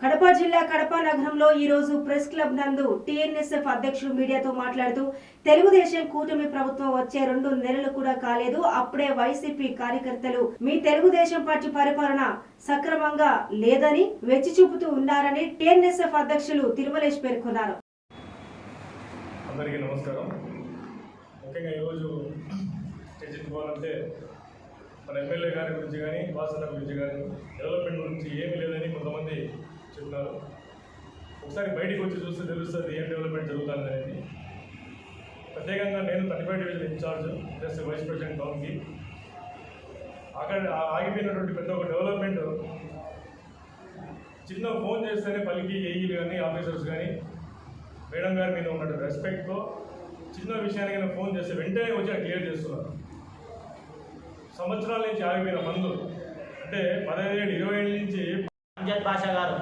కడప జిల్లా కడప నగరంలో ఈ రోజు ప్రెస్ క్లబ్ నందు టీఎన్ఎస్ఎఫ్ అధ్యక్షులు మీడియాతో మాట్లాడుతూ తెలుగుదేశం కూటమి ప్రభుత్వం వచ్చే రెండు నెలలు కూడా కాలేదు. అప్పుడే వైసీపీ కార్యకర్తలు మీ తెలుగుదేశం పార్టీ పరిపాలన సక్రమంగా లేదని వెచ్చి చూపుతూ ఉన్నారని టీఎన్ఎస్ఎఫ్ అధ్యక్షులు తిరుమలేష్ పేర్కొన్నారు. అందరికీ నమస్కారం. ముఖ్యంగా ఈరోజు మన ఎమ్మెల్యే గారి గురించి కానీ వాసన గురించి కానీ డెవలప్మెంట్ గురించి ఏమీ లేదని కొంతమంది చెప్తున్నారు ఒకసారి బయటికి వచ్చి చూస్తే తెలుస్తుంది ఏం డెవలప్మెంట్ జరుగుతుంది అనేది. ప్రత్యేకంగా నేను thirty division incharge plus vice president టౌన్కి అక్కడ ఆగిపోయినటువంటి పెద్ద ఒక డెవలప్మెంట్ చిన్న ఫోన్ చేస్తేనే పలికి ఏఈలు కానీ ఆఫీసర్స్ కానీ మేడం గారి మీద ఉన్న రెస్పెక్ట్తో చిన్న విషయానికైనా ఫోన్ చేస్తే వెంటనే వచ్చి క్లియర్ చేస్తున్నారు. సంవత్సరాల నుంచి ఆగిపోయిన మందు. అంటే పదహైదు ఏళ్ళు ఇరవై ఏళ్ళ నుంచి అంజద్ గారు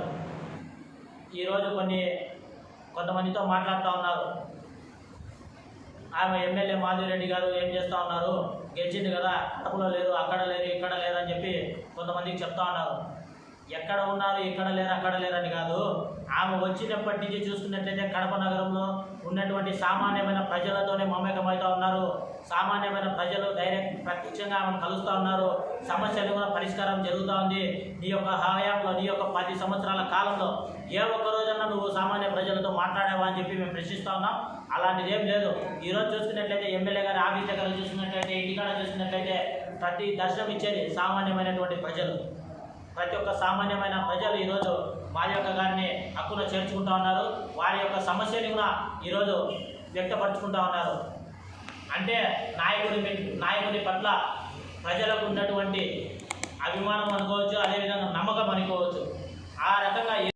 ఈరోజు కొన్ని కొంతమందితో మాట్లాడుతూ ఉన్నారు. ఆమె ఎమ్మెల్యే మాధురెడ్డి గారు ఏం చేస్తూ ఉన్నారు? గెలిచింది కదా కడపలో లేరు అక్కడ లేరు ఇక్కడ లేరు అని చెప్పి కొంతమందికి చెప్తా ఉన్నారు. ఎక్కడ ఉన్నారు ఎక్కడ లేరు అక్కడ లేరని కాదు. ఆమె వచ్చినప్పటి నుంచి చూసుకున్నట్లయితే కడప నగరంలో ఉన్నటువంటి సామాన్యమైన ప్రజలతోనే మమేకమవుతా ఉన్నారు. సామాన్యమైన ప్రజలు డైరెక్ట్ ప్రత్యక్షంగా ఆమెను కలుస్తూ ఉన్నారు. సమస్యలు కూడా పరిష్కారం జరుగుతూ ఉంది. నీ యొక్క హయాంలో నీ యొక్క పది సంవత్సరాల కాలంలో ఏ ఒక్క రోజన్నా నువ్వు సామాన్య ప్రజలతో మాట్లాడావా అని చెప్పి మేము ప్రశ్నిస్తూ ఉన్నాం. అలాంటిది ఏం లేదు. ఈరోజు చూసుకున్నట్లయితే ఎమ్మెల్యే గారి ఆఫీస్ దగ్గర చూసుకున్నట్లయితే ఇంటికాడ చూసుకున్నట్లయితే ప్రతి దర్శనం ఇచ్చేది సామాన్యమైనటువంటి ప్రజలు. ప్రతి ఒక్క సామాన్యమైన ప్రజలు ఈరోజు వారి యొక్క గారిని హక్కున చేర్చుకుంటా ఉన్నారు. వారి యొక్క సమస్యని కూడా ఈరోజు వ్యక్తపరచుకుంటా ఉన్నారు. అంటే నాయకుడి మీ- నాయకుడి పట్ల ప్రజలకు ఉన్నటువంటి అభిమానం అనుకోవచ్చు అదేవిధంగా నమ్మకం అనుకోవచ్చు. ఆ రకంగా